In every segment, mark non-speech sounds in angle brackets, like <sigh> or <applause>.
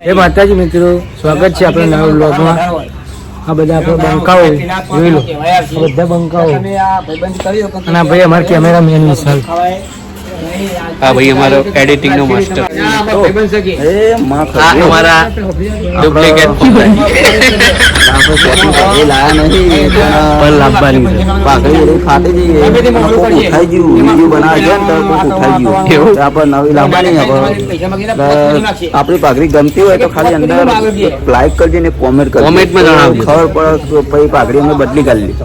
એ માતાજી મિત્રો સ્વાગત છે આપણા નવા બ્લોગમાં આ બધા આપણા બંકાઓ જોઈ લો. બધા બંકાઓ. અને આ ભાઈ અમારા કેમેરા મેન વિશાલ હા ભાઈ અમારો એડિટિંગ નો માસ્ટર એ આ અમારા ડુપ્લિકેટ એ લાયા નહીં પણ લાવવાની છે. પાકડી ફાટી જઈ ઉઠાઈ ગયું. વીડિયો બનાવે છે તો ઉઠાઈ ગયું. આપણે નવી લાવવાની આપણી પાઘડી ગમતી હોય તો ખાલી અંદર લાઈક કરજે ને કોમેન્ટ કરજો. કોમેન્ટમાં જણાવજો. ખબર પડે પછી પાઘડી અમે બદલી કાઢી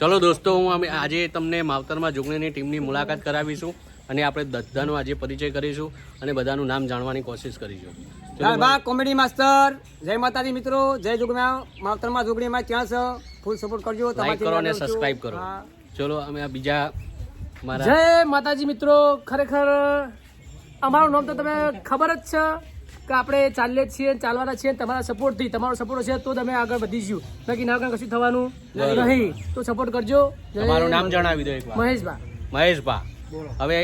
ચલો દોસ્તો હું અમે આજે તમને માવતરમાં જોગણીની ટીમની મુલાકાત કરાવીશું. અને આપણે બધાનો આજે પરિચય કરીશું અને બધાનું નામ જાણવાની કોશિશ કરીશું. કોમેડી માસ્ટર જય માતાજી મિત્રો. જય જોગણા માવતરમાં જુગણીમાં ક્યાં છે? ફૂલ સપોર્ટ કરજો. લાઈક કરો અને સબસ્ક્રાઇબ કરો. ચલો અમે આ બીજા મારા જય માતાજી મિત્રો. ખરેખર અમારું નામ તો તમે ખબર જ છે કે આપણે ચાલીએ છીએ ચાલવાના છીએ. તમારા સપોર્ટથી તમારો સપોર્ટ હશે તો તમે આગળ વધીશું. બાકી ના આગળ કશું થવાનું નહીં. તો સપોર્ટ કરજો. તમારું નામ જણાવી દો મહેશભા. મહેશભાઈ મહેશભા. હવે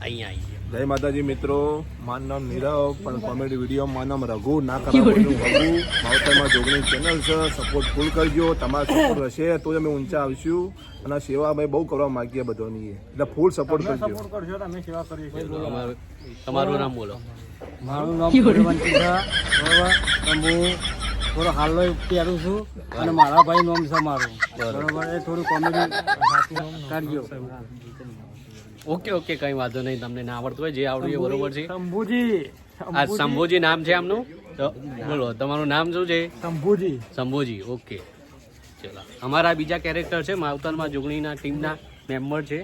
અહીંયા આવી જય માતાજી મિત્રો. મારું નામ નીરવ પણ કોમેડી વીડિયો મારું નામ રઘુ. ના <laughs> કરવા રઘુ. માવતરમાં જોગણી ચેનલ છે. સપોર્ટ ફૂલ કરજો. તમારો સપોર્ટ હશે તો જ અમે ઊંચા આવશું. અને સેવા અમે બહુ કરવા માંગીએ બધાની. એટલે ફૂલ સપોર્ટ કરજો. તમારું તમારું નામ બોલો. મારું નામ કુલવંતી છે. બરોબર? થોડો હાલો પહેરું છું. અને મારા ભાઈ નામ છે મારું. બરોબર. એ થોડું કોમેડી કરજો ઓકે ઓકે કઈ વાંધો નહીં તમને ના આવડતું હોય જે આવડ્યું એ બરોબર છે. શંભુજી આ શંભુજી. નામ છે આમનું? તો બોલો તમારું નામ શું છે? શંભુજી. શંભુજી ઓકે. ચલો અમારા બીજા કેરેક્ટર છે માવતરમાં જોગણીના ટીમના મેમ્બર છે.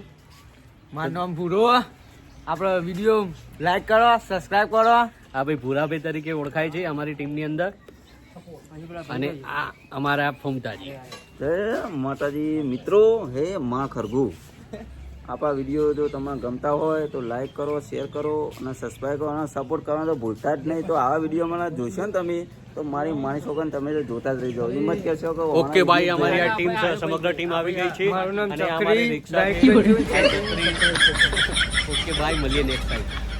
મારું નામ ભૂરો આપણો વીડિયો લાઈક કરો સબસ્ક્રાઇબ કરો. આ ભાઈ ભૂરાભાઈ તરીકે ઓળખાય છે અમારી ટીમની અંદર. અને આ અમારા ફોમતાજી. માતાજી મિત્રો હે માં ખરગુ આપણા વીડિયો જો તમને ગમતા હોય તો લાઈક કરો શેર કરો અને સબસ્ક્રાઈબ કરો અને સપોર્ટ કરવાનો તો ભૂલતા જ નહીં. તો આવા વીડિયો મને જોશો ને તમે તો મારી માણી છોકરા તમે તો જોતા જ રહી જાઓ એમ જ કહેશો કે ઓકે ભાઈ અમારી આ ટીમ છે સમગ્ર ટીમ આવી ગઈ છે. મારું નામ ચકરી. ઓકે ભાઈ મળીએ નેક્સ્ટ ટાઈમ